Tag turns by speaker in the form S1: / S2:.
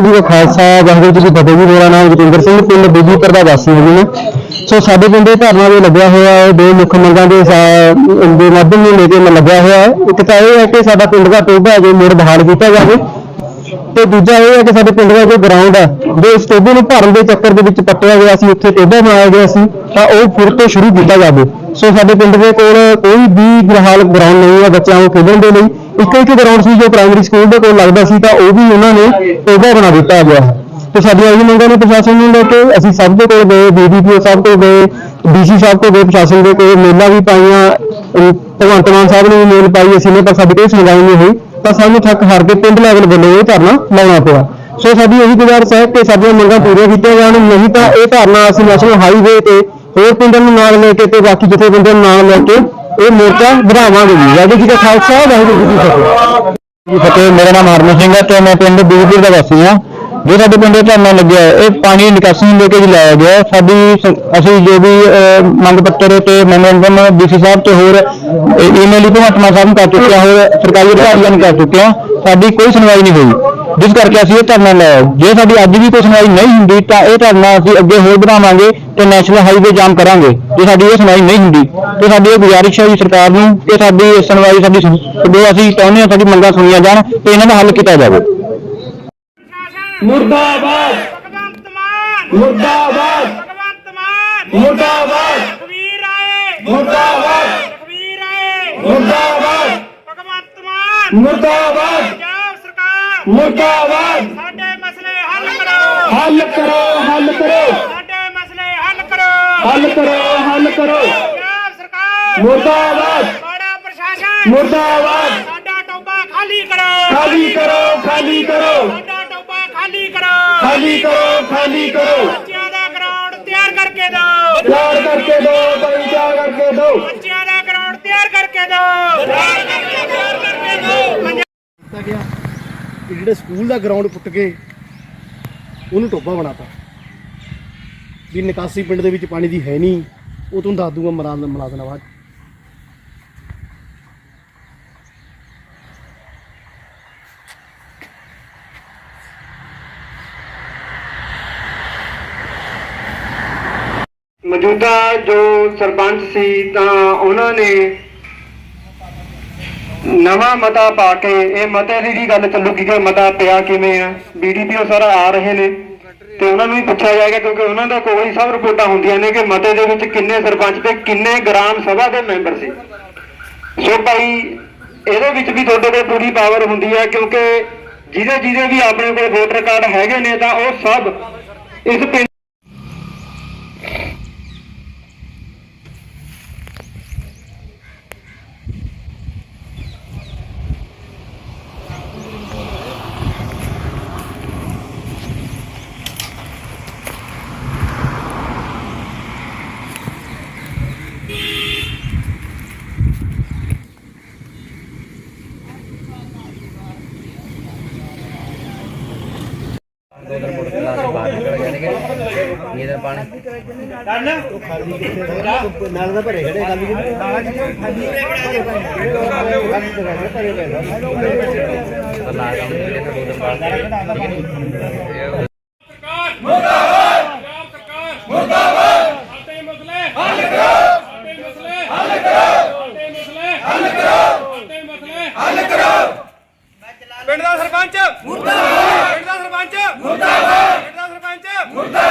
S1: ਜੀ ਦਾ ਖਾਲਸਾ, ਵਾਹਿਗੁਰੂ ਜੀ ਕੀ ਫਤਿਹ ਜੀ, ਮੇਰਾ ਨਾਮ ਜਤਿੰਦਰ ਸਿੰਘ, ਪਿੰਡ ਬੀਬੀਪੁਰ ਦਾ ਵਾਸੀ ਹਾਂ ਜੀ ਮੈਂ। ਸੋ ਸਾਡੇ ਪਿੰਡ ਦੇ ਧਰਨਾ ਵੀ ਲੱਗਿਆ ਹੋਇਆ ਹੈ, ਦੋ ਮੁੱਖ ਮੰਗਾਂ ਦੇ ਦੇ ਮਾਧਿਅਮ ਨੂੰ ਲੈ ਕੇ ਮੈਂ ਲੱਗਿਆ ਹੋਇਆ ਹੈ। ਇੱਕ ਤਾਂ ਇਹ ਹੈ ਕਿ ਸਾਡਾ ਪਿੰਡ ਦਾ ਟੋਭਾ ਜੋ ਮੁੜ ਬਹਾਲ ਕੀਤਾ ਜਾਵੇ। ਤੇ ਦੂਜਾ ਇਹ ਹੈ ਕਿ ਸਾਡੇ ਪਿੰਡ ਦਾ ਕੋਈ ਗਰਾਊਂਡ ਹੈ ਜੋ ਇਸ ਟੋਭੇ ਨੂੰ ਭਰਨ ਦੇ ਚੱਕਰ ਦੇ ਵਿੱਚ ਪੱਟਿਆ ਗਿਆ ਸੀ, ਉੱਥੇ ਟੋਭਾ ਬਣਾਇਆ ਗਿਆ ਸੀ, ਤਾਂ ਉਹ ਫਿਰ ਤੋਂ ਸ਼ੁਰੂ ਕੀਤਾ ਜਾਵੇ। ਸੋ ਸਾਡੇ ਪਿੰਡ ਦੇ ਕੋਲ ਕੋਈ ਵੀ ਫਿਲਹਾਲ ਗਰਾਊਂਡ ਨਹੀਂ ਹੈ ਬੱਚਿਆਂ ਨੂੰ ਖੇਡਣ ਦੇ ਲਈ। ਇੱਕ ਇੱਕ ਗਰਾਊਂਡ ਸੀ ਜੋ ਪ੍ਰਾਇਮਰੀ ਸਕੂਲ ਦੇ ਕੋਲ ਲੱਗਦਾ ਸੀ, ਤਾਂ ਉਹ ਵੀ ਉਹਨਾਂ ਨੇ ਟੋਭਾ ਬਣਾ ਦਿੱਤਾ ਗਿਆ ਹੈ। ਤੇ ਸਾਡੀਆਂ ਇਹ ਮੰਗਾਂ ਨੇ ਪ੍ਰਸ਼ਾਸਨ ਨੂੰ ਲੈ ਕੇ, ਅਸੀਂ ਸਭ ਦੇ ਕੋਲ ਗਏ ਬੀਡੀਪੀਓ ਸਾਹਿਬ ਕੋਲ ਗਏ ਡੀਸੀ ਸਾਹਿਬ ਕੋਲ ਗਏ, ਪ੍ਰਸ਼ਾਸਨ ਦੇ ਕੋਲ ਮੇਲਾ ਵੀ ਪਾਈਆਂ ਭਗਵੰਤ ਮਾਨ ਸਾਹਿਬ ਨੇ ਵੀ ਮੇਲ ਪਾਈ, ਅਸੀਂ ਨੇ ਪਰ ਸਾਡੀ ਕੋਈ ਸੁਣਵਾਈ ਨਹੀਂ ਹੋਈ। ਤਾਂ ਸਾਨੂੰ ਥੱਕ ਹਾਰ ਕੇ ਪਿੰਡ ਲੈਵਲ ਵੱਲੋਂ ਇਹ ਧਰਨਾ ਲਾਉਣਾ ਪਿਆ। ਸੋ ਸਾਡੀ ਇਹੀ ਗੁਜ਼ਾਰਿਸ਼ ਹੈ ਕਿ ਸਾਡੀਆਂ ਮੰਗਾਂ ਪੂਰੀਆਂ ਕੀਤੀਆਂ ਜਾਣ, ਨਹੀਂ ਤਾਂ ਇਹ ਧਰਨਾ ਅਸੀਂ ਨੈਸ਼ਨਲ ਹਾਈਵੇ ਤੇ ਹੋਰ ਪਿੰਡਾਂ ਨੂੰ ਨਾਲ ਲੈ ਕੇ ਤੇ ਬਾਕੀ ਜਥੇਬੰਦੀਆਂ ਨੂੰ ਨਾਲ ਲੈ ਕੇ ਇਹ ਮੋਰਚਾ ਵਧਾਵਾਂਗੇ ਜੀ। ਵਾਹਿਗੁਰੂ ਜੀ ਦਾ ਖਾਲਸਾ, ਵਾਹਿਗੁਰੂ ਜੀ ਕੀ ਫਤਿਹ। ਜੀ ਫਤਿਹ, ਮੇਰਾ ਨਾਮ ਹਰਮਨ ਸਿੰਘ ਹੈ ਤੇ ਮੈਂ ਪਿੰਡ ਬੀਜਪੁਰ ਦਾ ਵਾਸੀ ਹਾਂ। ਜੋ ਸਾਡੇ ਪਿੰਡ ਦੇ ਧਰਨਾ ਲੱਗਿਆ ਹੈ, ਇਹ ਪਾਣੀ ਦੀ ਨਿਕਾਸੀ ਨੂੰ ਲੈ ਕੇ ਜੀ ਲਾਇਆ ਗਿਆ। ਹੈ। ਸਾਡੀ ਸ- ਅਸੀਂ ਜੋ ਵੀ ਅਹ, ਮੰਗ ਪੱਤਰ ਤੇ ਮੈਮੋਰੰਡਮ ਡੀਸੀ ਸਾਹਿਬ ਤੇ ਹੋਰ ਈਮੇਲ ਹੀ ਭਗਵੰਤ ਮਾਨ ਸਾਹਿਬ ਨੂੰ ਕਰ ਚੁੱਕੇ ਹਾਂ ਹੋਰ ਸਰਕਾਰੀ ਅਧਿਕਾਰੀਆਂ ਨੂੰ ਕਰ ਚੁੱਕੇ ਹਾਂ ਸਾਡੀ ਕੋਈ ਸੁਣਵਾਈ ਨਹੀਂ ਹੋਈ। ਜਿਸ ਕਰਕੇ ਅਸੀਂ ਇਹ ਧਰਨਾ ਲਾਇਆ। ਜੇ ਸਾਡੀ ਅੱਜ ਵੀ ਕੋਈ ਸੁਣਵਾਈ ਨਹੀਂ ਹੁੰਦੀ ਤਾਂ ਇਹ ਧਰਨਾ ਅਸੀਂ ਅੱਗੇ ਹੋਰ ਵਧਾਵਾਂਗੇ ਤੇ ਨੈਸ਼ਨਲ ਹਾਈਵੇ ਜਾਮ ਕਰਾਂਗੇ। ਜੇ ਸਾਡੀ ਇਹ ਸੁਣਵਾਈ ਨਹੀਂ ਹੁੰਦੀ ਤੇ ਸਾਡੀ ਇਹ ਗੁਜ਼ਾਰਿਸ਼ ਹੈ ਜੀ ਸਰਕਾਰ ਨੂੰ ਕਿ ਸਾਡੀ ਇਹ ਸੁਣਵਾਈ ਸਾਡੀ ਸੁਣ- ਜੋ ਅਸੀਂ ਚਾਹੁੰਦੇ ਹਾਂ ਸਾਡੀ ਮੰਗਾਂ ਸੁਣੀਆਂ ਜਾਣ ਤੇ ਇਹਨਾਂ ਦਾ ਹੱਲ ਕੀਤਾ ਜਾਵੇ।
S2: ਮੁਰਦਾਬਾਦ।
S3: ਭਗਵੰਤ ਮਾਨ।
S2: ਮੁਰਦਾਬਾਦ।
S3: ਭਗਵੰਤ ਮਾਨ।
S2: ਮੁਰਦਾਬਾਦ।
S3: ਰਘਵੀਰ ਆਏ।
S2: ਮੁਰਦਾਬਾਦ।
S3: ਰਘਵੀਰ ਆਏ।
S2: ਮੁਰਦਾਬਾਦ।
S3: ਭਗਵੰਤ ਮਾਨ।
S2: ਮੁਰਦਾਬਾਦ।
S3: ਪੰਜਾਬ ਸਰਕਾਰ।
S2: ਮੁਰਦਾਬਾਦ।
S3: ਸਾਡੇ ਮਸਲੇ ਹੱਲ ਕਰੋ।
S2: ਹੱਲ ਕਰੋ ਹੱਲ ਕਰੋ।
S3: ਸਾਡੇ ਮਸਲੇ ਹੱਲ ਕਰੋ।
S2: ਹੱਲ ਕਰੋ ਹੱਲ ਕਰੋ।
S3: ਪੰਜਾਬ ਸਰਕਾਰ।
S2: ਮੁਰਦਾਬਾਦ।
S3: ਸਾਡਾ ਪ੍ਰਸ਼ਾਸਨ।
S2: ਮੁਰਦਾਬਾਦ।
S3: ਸਾਡਾ ਟੋਬਾ ਖਾਲੀ ਕਰੋ।
S2: ਖਾਲੀ ਕਰੋ ਖਾਲੀ ਕਰੋ
S3: ਸਾਡਾ ਟੋਬਾ ਖਾਲੀ ਕਰੋ
S2: ਖਾਲੀ ਕਰੋ ਖਾਲੀ ਕਰੋ।
S3: ਬੱਚਿਆਂ ਦਾ ਗਰਾਊਂਡ ਤਿਆਰ ਕਰਕੇ ਦਿਓ
S2: ਤਿਆਰ ਕਰਕੇ ਦੋ ਭਾਈ ਤਿਆਰ ਕਰਕੇ ਦੋ।
S3: ਬੱਚਿਆਂ ਦਾ ਗਰਾਊਂਡ ਤਿਆਰ ਕਰਕੇ ਦਿਓ ਤਿਆਰ ਕਰਕੇ ਤਿਆਰ ਕਰਕੇ ਦਿਓ
S4: ਕੀਤਾ ਗਿਆ ਕਿ ਜਿਹੜੇ ਸਕੂਲ ਦਾ ਗਰਾਊਂਡ ਪੁੱਟ ਕੇ ਉਹਨੂੰ ਟੋਬਾ ਬਣਾਤਾ। ਵੀ ਨਿਕਾਸੀ ਪਿੰਡ ਦੇ ਵਿੱਚ ਪਾਣੀ ਦੀ ਹੈ ਨਹੀਂ ਉਹ ਤੁਹਾਨੂੰ ਦੱਸ ਦੂੰਗਾ ਮਰਾ ਮਲਾ ਦੇਣਾ
S1: ਮੌਜੂਦਾ ਜੋ ਸਰਪੰਚ ਸੀ ਤਾਂ ਉਹਨਾਂ ਨੇ ਨਵਾਂ ਮਤਾ ਪਾ ਕੇ, ਇਹ ਮਤੇ ਦੀ ਗੱਲ ਚੱਲੂਗੀ ਕਿ ਮਤਾ ਪਿਆ ਕਿਵੇਂ ਆ। ਬੀਡੀਪੀਓ ਸਰ ਆ ਰਹੇ ਨੇ। ਤੇ ਉਹਨਾਂ ਨੂੰ ਵੀ ਪੁੱਛਿਆ ਜਾਏਗਾ ਕਿਉਂਕਿ ਉਹਨਾਂ ਦਾ ਕੋਲ ਹੀ ਸਭ ਰਿਪੋਰਟਾਂ ਹੁੰਦੀਆਂ ਨੇ ਕਿ ਮਤੇ ਦੇ ਵਿੱਚ ਕਿੰਨੇ ਸਰਪੰਚ ਤੇ ਕਿੰਨੇ ਗ੍ਰਾਮ ਸਭਾ ਦੇ ਮੈਂਬਰ ਸੀ। ਸੋ ਭਾਈ, ਇਹਦੇ ਵਿੱਚ ਵੀ ਤੁਹਾਡੇ ਕੋਲ ਪੂਰੀ ਪਾਵਰ ਹੁੰਦੀ ਹੈ ਕਿਉਂਕਿ ਜਿਹਦੇ ਜਿਹਦੇ ਵੀ ਆਪਣੇ ਕੋਲ ਵੋਟਰ ਕਾਰਡ ਹੈਗੇ ਨੇ ਤਾਂ ਉਹ ਸਭ ਇਸ ਪਿੰਡ ਇਹਦਾ ਪਾਣੀ।
S4: ਨਾਲ ਦਾ ਭਰੇ ਖੜੇ ਗੱਲ
S5: ਜੀ ਅੱਲਾਹ ਦਾ ਮੇਰੇ ਤੋਂ ਦੋ ਦਿਨ ਬਾਅਦ ਪਿੰਡ ਦਾ ਸਰਪੰਚ ਮੁਰਦਾਬਾਦ ਪਿੰਡ ਦਾ ਸਰਪੰਚ ਮੁਰਦਾਬਾਦ! Murtad!